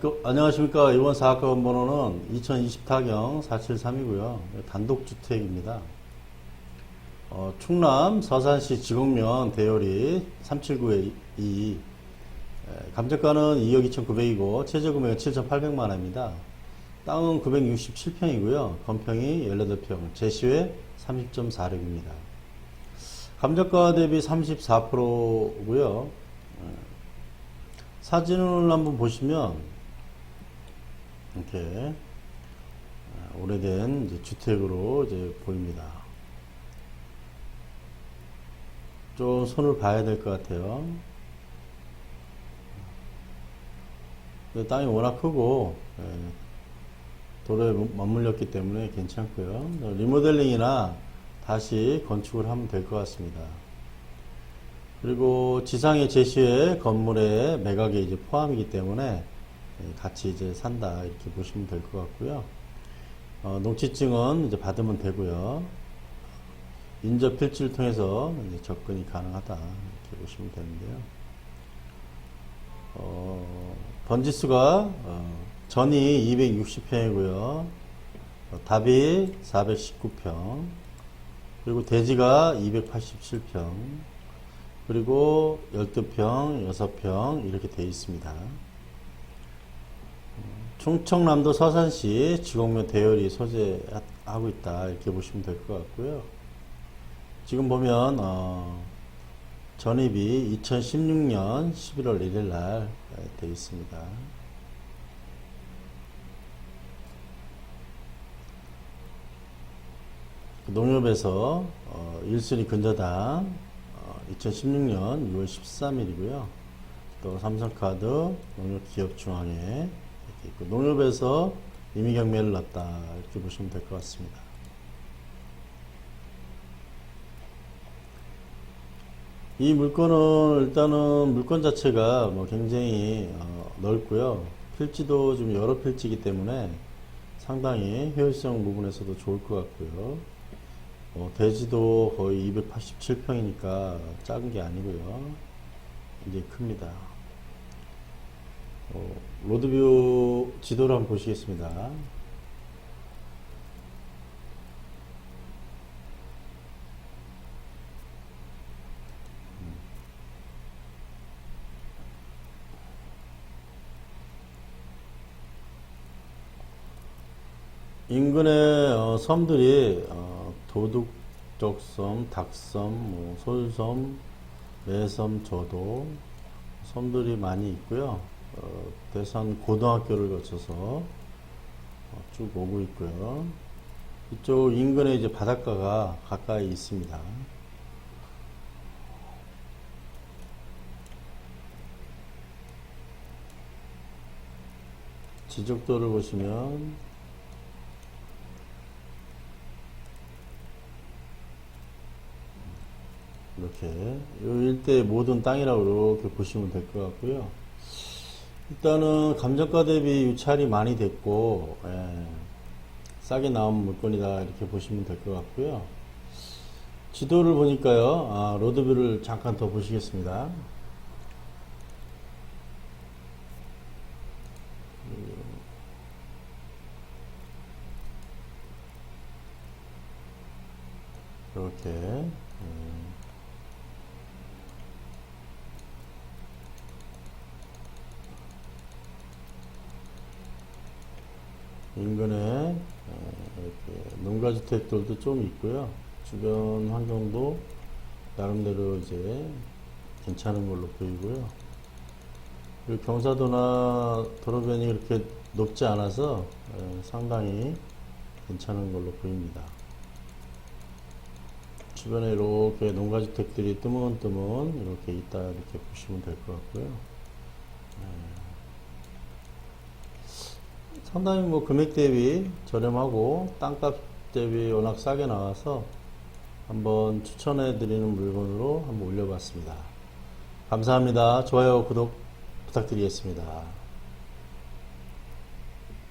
그, 안녕하십니까. 이번 사학과원 번호는 2020 타경 473이고요. 단독주택입니다. 어, 충남 서산시 지곡면 대열이 379-2. 감정가는 2억 2,900이고, 최저금액은 7,800만 원입니다. 땅은 967평이고요. 건평이 18평, 제시회 30.46입니다. 감정가 대비 34%고요. 사진을 한번 보시면 이렇게 아, 오래된 이제 주택으로 이제 보입니다. 좀 손을 봐야 될 것 같아요. 땅이 워낙 크고 예, 도로에 맞물렸기 때문에 괜찮고요. 리모델링이나 다시 건축을 하면 될 것 같습니다. 그리고 지상의 제시의 건물의 매각에 이제 포함이기 때문에 같이 이제 산다 이렇게 보시면 될 것 같고요. 어, 농지증은 이제 받으면 되고요. 인접 필지를 통해서 이제 접근이 가능하다 이렇게 보시면 되는데요. 어, 번지수가 어, 전이 260평이고요. 어, 답이 419평 그리고 대지가 287평 그리고 12평, 6평 이렇게 되어 있습니다. 충청남도 서산시 지곡면 대열이 소재하고 있다 이렇게 보시면 될 것 같고요. 지금 보면 어, 전입이 2016년 11월 1일 날 되어 있습니다. 농협에서 어, 1순위 근저당 2016년 6월 13일이고요. 또 삼성카드 농협기업중앙회 있고 농협에서 임의 경매를 놨다 이렇게 보시면 될 것 같습니다. 이 물건은 일단은 물건 자체가 뭐 굉장히 어, 넓고요. 필지도 좀 여러 필지이기 때문에 상당히 효율성 부분에서도 좋을 것 같고요. 어, 대지도 거의 287평이니까 작은 게 아니고요. 이제 큽니다. 어, 로드뷰 지도를 한번 보시겠습니다. 인근의 어, 섬들이 어, 도둑적섬, 닭섬, 뭐 솔섬, 매섬, 저도 섬들이 많이 있고요. 어, 대산 고등학교를 거쳐서 어, 쭉 오고 있고요. 이쪽 인근에 이제 바닷가가 가까이 있습니다. 지적도를 보시면 이렇게 이 일대 모든 땅이라고 이렇게 보시면 될 것 같고요. 일단은 감정가 대비 유찰이 많이 됐고 예, 싸게 나온 물건이다 이렇게 보시면 될 것 같고요. 지도를 보니까요. 아, 로드뷰를 잠깐 더 보시겠습니다. 이렇게 음, 인근에 어, 이렇게 농가주택들도 좀 있고요. 주변 환경도 나름대로 이제 괜찮은 걸로 보이고요. 그리고 경사도나 도로변이 그렇게 높지 않아서 어, 상당히 괜찮은 걸로 보입니다. 주변에 이렇게 농가주택들이 뜨문뜨문 이렇게 있다 이렇게 보시면 될 것 같고요. 상당히 뭐 금액 대비 저렴하고 땅값 대비 워낙 싸게 나와서 한번 추천해 드리는 물건으로 한번 올려봤습니다. 감사합니다. 좋아요, 구독 부탁드리겠습니다.